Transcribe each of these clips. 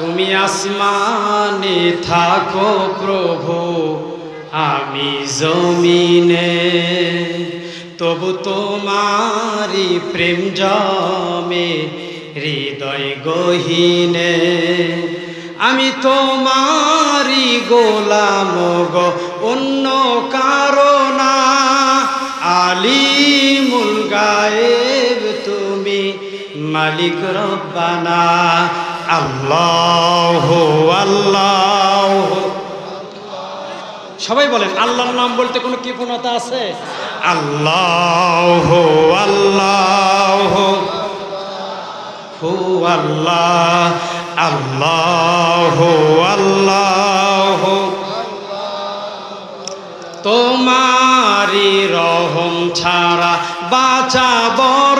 তুমি আসমানে থাকো প্রভু, আমি জমিনে। তবু তোমারি প্রেম জমে, হৃদয় গহীনে। আমি তোমারি গোলাম গো, অন্য কারণা আলিমুল গায়েব তুমি মালিক রব্বানা। আল্লাহ আল্লাহ। সবাই বলেন আল্লাহর নাম বলতে কোনো কৃপণতা আছে? আল্লাহ আল্লাহ। হু আল্লাহ আল্লাহ আল্লাহ। তোমারি রহম ছাড়া বাঁচা বড়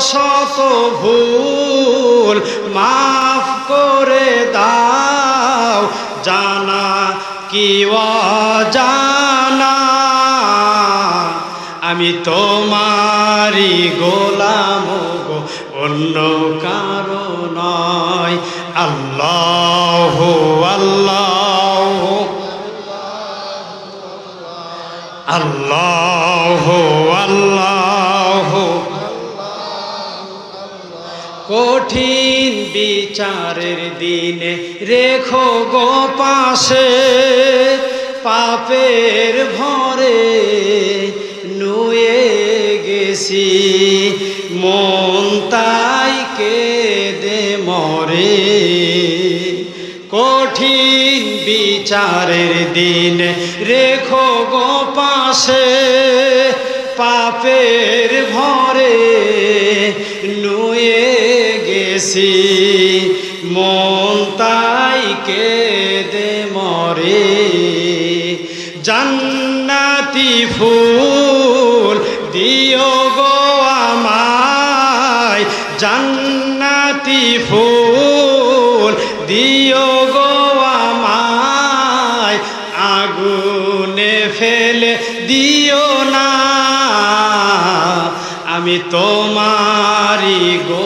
শত ভুল মাফ করে দাও। জানা কি জানা আমি তোমারি গোলাম গো, অন্য কারও নয়। আল্লাহ আল্লাহ। আল্লাহ আল্লাহ। কঠিন বিচারের দিনে রেখো গো পাশে, পাপের ভরে নুয়ে গেছি। মন তাই দে মরে। কঠিন বিচারের দিন রেখো গো পাশে, পাপের ভরে নুয়ে গেছি মন তাই দে মরে। জান্নাতি ফুল দিও গো আমায়। জান্নাতি ফুল দিও গো আমায়। আগুনে ফেলে দিও না। আমি তোমারি গোলাম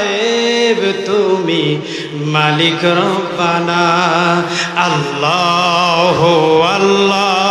গায়েব তুমি মালিক রব্বানা। আল্লাহ আল্লাহ।